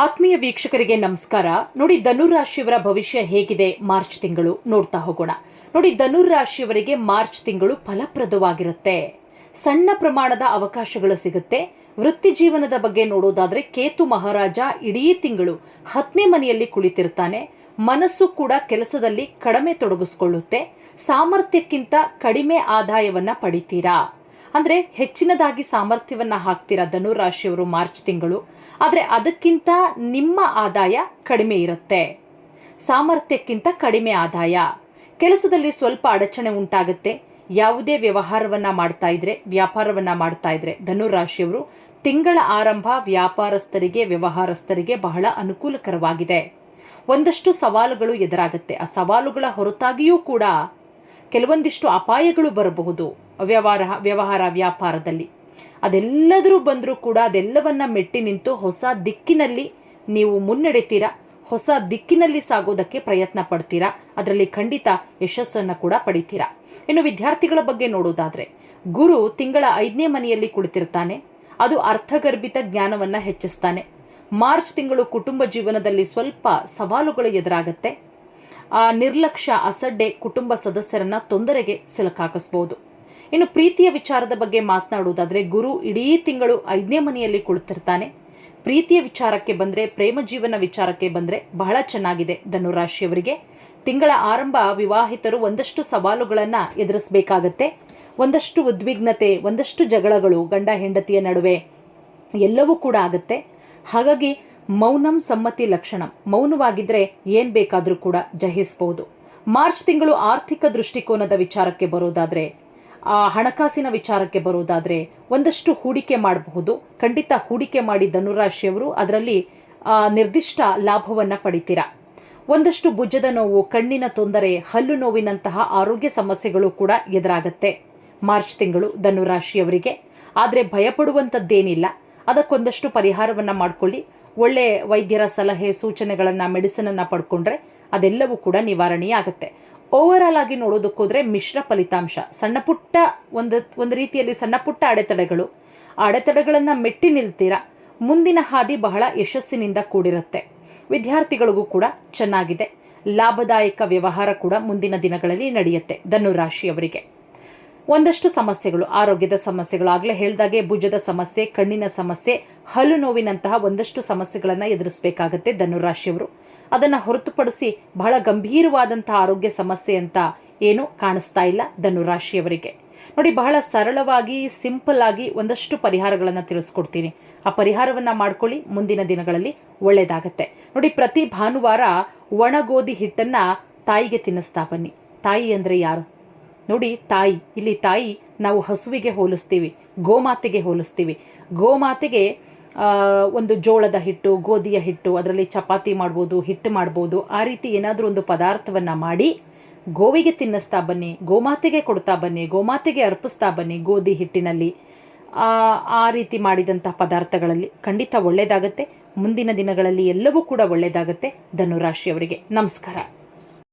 ಆತ್ಮೀಯ ವೀಕ್ಷಕರಿಗೆ ನಮಸ್ಕಾರ. ನೋಡಿ ಧನುರಾಶಿಯವರ ಭವಿಷ್ಯ ಹೇಗಿದೆ ಮಾರ್ಚ್ ತಿಂಗಳು? ನೋಡ್ತಾ ಹೋಗೋಣ. ನೋಡಿ, ಧನುರ್ ರಾಶಿಯವರಿಗೆ ಮಾರ್ಚ್ ತಿಂಗಳು ಫಲಪ್ರದವಾಗಿರುತ್ತೆ. ಸಣ್ಣ ಪ್ರಮಾಣದ ಅವಕಾಶಗಳು ಸಿಗುತ್ತೆ. ವೃತ್ತಿ ಜೀವನದ ಬಗ್ಗೆ ನೋಡೋದಾದ್ರೆ ಕೇತು ಮಹಾರಾಜ ಇಡೀ ತಿಂಗಳು ಹತ್ತನೇ ಮನೆಯಲ್ಲಿ ಕುಳಿತಿರ್ತಾನೆ. ಮನಸ್ಸು ಕೂಡ ಕೆಲಸದಲ್ಲಿ ಕಡಿಮೆ ತೊಡಗಿಸ್ಕೊಳ್ಳುತ್ತೆ. ಸಾಮರ್ಥ್ಯಕ್ಕಿಂತ ಕಡಿಮೆ ಆದಾಯವನ್ನ ಪಡಿತೀರಾ? ಅಂದ್ರೆ ಹೆಚ್ಚಿನದಾಗಿ ಸಾಮರ್ಥ್ಯವನ್ನ ಹಾಕ್ತೀರಾ ಧನುರಾಶಿಯವರು ಮಾರ್ಚ್ ತಿಂಗಳು. ಆದರೆ ಅದಕ್ಕಿಂತ ನಿಮ್ಮ ಆದಾಯ ಕಡಿಮೆ ಇರುತ್ತೆ. ಸಾಮರ್ಥ್ಯಕ್ಕಿಂತ ಕಡಿಮೆ ಆದಾಯ. ಕೆಲಸದಲ್ಲಿ ಸ್ವಲ್ಪ ಅಡಚಣೆ ಉಂಟಾಗುತ್ತೆ. ಯಾವುದೇ ವ್ಯವಹಾರವನ್ನ ಮಾಡ್ತಾ ಇದ್ರೆ, ವ್ಯಾಪಾರವನ್ನ ಮಾಡ್ತಾ ಇದ್ರೆ ಧನುರಾಶಿಯವರು ತಿಂಗಳ ಆರಂಭ ವ್ಯಾಪಾರಸ್ಥರಿಗೆ, ವ್ಯವಹಾರಸ್ಥರಿಗೆ ಬಹಳ ಅನುಕೂಲಕರವಾಗಿದೆ. ಒಂದಷ್ಟು ಸವಾಲುಗಳು ಎದುರಾಗುತ್ತೆ. ಆ ಸವಾಲುಗಳ ಹೊರತಾಗಿಯೂ ಕೂಡ ಕೆಲವೊಂದಿಷ್ಟು ಅಪಾಯಗಳು ಬರಬಹುದು ವ್ಯವಹಾರ ವ್ಯವಹಾರ ವ್ಯಾಪಾರದಲ್ಲಿ. ಅದೆಲ್ಲದರೂ ಬಂದರೂ ಕೂಡ ಅದೆಲ್ಲವನ್ನ ಮೆಟ್ಟಿ ನಿಂತು ಹೊಸ ದಿಕ್ಕಿನಲ್ಲಿ ನೀವು ಮುನ್ನಡೆತೀರಾ? ಹೊಸ ದಿಕ್ಕಿನಲ್ಲಿ ಸಾಗೋದಕ್ಕೆ ಪ್ರಯತ್ನ ಪಡ್ತೀರಾ? ಅದರಲ್ಲಿ ಖಂಡಿತ ಯಶಸ್ಸನ್ನು ಕೂಡ ಪಡಿತೀರಾ? ಇನ್ನು ವಿದ್ಯಾರ್ಥಿಗಳ ಬಗ್ಗೆ ನೋಡೋದಾದ್ರೆ, ಗುರು ತಿಂಗಳ ಐದನೇ ಮನೆಯಲ್ಲಿ ಕುಳಿತಿರ್ತಾನೆ. ಅದು ಅರ್ಥಗರ್ಭಿತ ಜ್ಞಾನವನ್ನ ಹೆಚ್ಚಿಸ್ತಾನೆ. ಮಾರ್ಚ್ ತಿಂಗಳು ಕುಟುಂಬ ಜೀವನದಲ್ಲಿ ಸ್ವಲ್ಪ ಸವಾಲುಗಳು ಎದುರಾಗತ್ತೆ. ನಿರ್ಲಕ್ಷ್ಯ, ಅಸಡ್ಡೆ ಕುಟುಂಬ ಸದಸ್ಯರನ್ನ ತೊಂದರೆಗೆ ಸಿಲುಕಾಕಿಸ್ಬೋದು. ಇನ್ನು ಪ್ರೀತಿಯ ವಿಚಾರದ ಬಗ್ಗೆ ಮಾತನಾಡುವುದಾದ್ರೆ, ಗುರು ಇಡೀ ತಿಂಗಳು ಐದನೇ ಮನೆಯಲ್ಲಿ ಕುಳಿತಿರ್ತಾನೆ. ಪ್ರೀತಿಯ ವಿಚಾರಕ್ಕೆ ಬಂದ್ರೆ, ಪ್ರೇಮ ಜೀವನ ವಿಚಾರಕ್ಕೆ ಬಂದ್ರೆ ಬಹಳ ಚೆನ್ನಾಗಿದೆ ಧನುರಾಶಿಯವರಿಗೆ ತಿಂಗಳ ಆರಂಭ ವಿವಾಹಿತರು ಒಂದಷ್ಟು ಸವಾಲುಗಳನ್ನ ಎದುರಿಸಬೇಕಾಗತ್ತೆ. ಒಂದಷ್ಟು ಉದ್ವಿಗ್ನತೆ, ಒಂದಷ್ಟು ಜಗಳಗಳು ಗಂಡ ಹೆಂಡತಿಯ ನಡುವೆ ಎಲ್ಲವೂ ಕೂಡ ಆಗುತ್ತೆ. ಹಾಗಾಗಿ ಮೌನಂ ಸಮ್ಮತಿ ಲಕ್ಷಣ. ಮೌನವಾಗಿದ್ರೆ ಏನ್ ಬೇಕಾದರೂ ಕೂಡ ಜಹಿಸಬಹುದು ಮಾರ್ಚ್ ತಿಂಗಳು ಆರ್ಥಿಕ ದೃಷ್ಟಿಕೋನದ ವಿಚಾರಕ್ಕೆ ಬರೋದಾದ್ರೆ, ಆ ಹಣಕಾಸಿನ ವಿಚಾರಕ್ಕೆ ಬರೋದಾದ್ರೆ ಒಂದಷ್ಟು ಹೂಡಿಕೆ ಮಾಡಬಹುದು. ಖಂಡಿತ ಹೂಡಿಕೆ ಮಾಡಿ ಧನುರಾಶಿಯವರು ಅದರಲ್ಲಿ ನಿರ್ದಿಷ್ಟ ಲಾಭವನ್ನ ಪಡಿತೀರಾ. ಒಂದಷ್ಟು ಭುಜದ ನೋವು, ಕಣ್ಣಿನ ತೊಂದರೆ, ಹಲ್ಲು ನೋವಿನಂತಹ ಆರೋಗ್ಯ ಸಮಸ್ಯೆಗಳು ಕೂಡ ಎದುರಾಗತ್ತೆ ಮಾರ್ಚ್ ತಿಂಗಳು ಧನುರಾಶಿಯವರಿಗೆ. ಆದರೆ ಭಯಪಡುವಂಥದ್ದೇನಿಲ್ಲ. ಅದಕ್ಕೊಂದಷ್ಟು ಪರಿಹಾರವನ್ನು ಮಾಡಿಕೊಳ್ಳಿ. ಒಳ್ಳೆ ವೈದ್ಯರ ಸಲಹೆ, ಸೂಚನೆಗಳನ್ನು ಮೆಡಿಸಿನನ್ನು ಪಡ್ಕೊಂಡ್ರೆ ಅದೆಲ್ಲವೂ ಕೂಡ ನಿವಾರಣೆಯಾಗುತ್ತೆ ಓವರ್ ಆಲ್ ಆಗಿ ನೋಡೋದಕ್ಕೋದ್ರೆ ಮಿಶ್ರ ಫಲಿತಾಂಶ, ಸಣ್ಣ ಪುಟ್ಟ ಒಂದು ಒಂದು ರೀತಿಯಲ್ಲಿ ಸಣ್ಣ ಪುಟ್ಟ ಅಡೆತಡೆಗಳು. ಅಡೆತಡೆಗಳನ್ನು ಮೆಟ್ಟಿ ನಿಲ್ತೀರಾ? ಮುಂದಿನ ಹಾದಿ ಬಹಳ ಯಶಸ್ಸಿನಿಂದ ಕೂಡಿರುತ್ತೆ. ವಿದ್ಯಾರ್ಥಿಗಳಿಗೂ ಕೂಡ ಚೆನ್ನಾಗಿದೆ. ಲಾಭದಾಯಕ ವ್ಯವಹಾರ ಕೂಡ ಮುಂದಿನ ದಿನಗಳಲ್ಲಿ ನಡೆಯುತ್ತೆ. ಧನುರಾಶಿಯವರಿಗೆ. ಒಂದಷ್ಟು ಸಮಸ್ಯೆಗಳು. ಆರೋಗ್ಯದ ಸಮಸ್ಯೆಗಳು ಆಗಲೇ ಹೇಳಿದಾಗೆ ಭುಜದ ಸಮಸ್ಯೆ, ಕಣ್ಣಿನ ಸಮಸ್ಯೆ, ಹಲ್ಲು ನೋವಿನಂತಹ ಒಂದಷ್ಟು ಸಮಸ್ಯೆಗಳನ್ನು ಎದುರಿಸಬೇಕಾಗತ್ತೆ ಧನುರಾಶಿಯವರು. ಅದನ್ನು ಹೊರತುಪಡಿಸಿ ಬಹಳ ಗಂಭೀರವಾದಂತಹ ಆರೋಗ್ಯ ಸಮಸ್ಯೆ ಅಂತ ಏನು ಕಾಣಿಸ್ತಾ ಇಲ್ಲ ಧನುರಾಶಿಯವರಿಗೆ. ನೋಡಿ, ಬಹಳ ಸರಳವಾಗಿ, ಸಿಂಪಲ್ ಆಗಿ ಒಂದಷ್ಟು ಪರಿಹಾರಗಳನ್ನು ತಿಳಿಸ್ಕೊಡ್ತೀನಿ. ಆ ಪರಿಹಾರವನ್ನು ಮಾಡ್ಕೊಳ್ಳಿ, ಮುಂದಿನ ದಿನಗಳಲ್ಲಿ ಒಳ್ಳೆಯದಾಗತ್ತೆ ನೋಡಿ, ಪ್ರತಿ ಭಾನುವಾರ ಒಣಗೋಧಿ ಹಿಟ್ಟನ್ನು ತಾಯಿಗೆ ತಿನ್ನಿಸ್ತಾ ಬನ್ನಿ. ತಾಯಿ ಅಂದರೆ ಯಾರು? ನೋಡಿ, ತಾಯಿ, ಇಲ್ಲಿ ತಾಯಿ, ನಾವು ಹಸುವಿಗೆ ಹೋಲಿಸ್ತೀವಿ, ಗೋಮಾತೆಗೆ ಹೋಲಿಸ್ತೀವಿ. ಗೋಮಾತೆಗೆ ಒಂದು ಜೋಳದ ಹಿಟ್ಟು, ಗೋಧಿಯ ಹಿಟ್ಟು, ಅದರಲ್ಲಿ ಚಪಾತಿ ಮಾಡ್ಬೋದು, ಹಿಟ್ಟು ಮಾಡ್ಬೋದು, ಆ ರೀತಿ ಏನಾದರೂ ಒಂದು ಪದಾರ್ಥವನ್ನು ಮಾಡಿ, ಗೋವಿಗೆ ತಿನ್ನಿಸ್ತಾ ಬನ್ನಿ, ಗೋಮಾತೆಗೆ ಕೊಡ್ತಾ ಬನ್ನಿ, ಗೋಮಾತೆಗೆ ಅರ್ಪಿಸ್ತಾ ಬನ್ನಿ ಗೋಧಿ ಹಿಟ್ಟಿನಲ್ಲಿ. ಆ ರೀತಿ ಮಾಡಿದಂಥ ಪದಾರ್ಥಗಳಲ್ಲಿ ಖಂಡಿತ ಒಳ್ಳೆಯದಾಗತ್ತೆ ಮುಂದಿನ ದಿನಗಳಲ್ಲಿ ಎಲ್ಲವೂ ಕೂಡ ಒಳ್ಳೆಯದಾಗತ್ತೆ ಧನುರಾಶಿಯವರಿಗೆ ನಮಸ್ಕಾರ.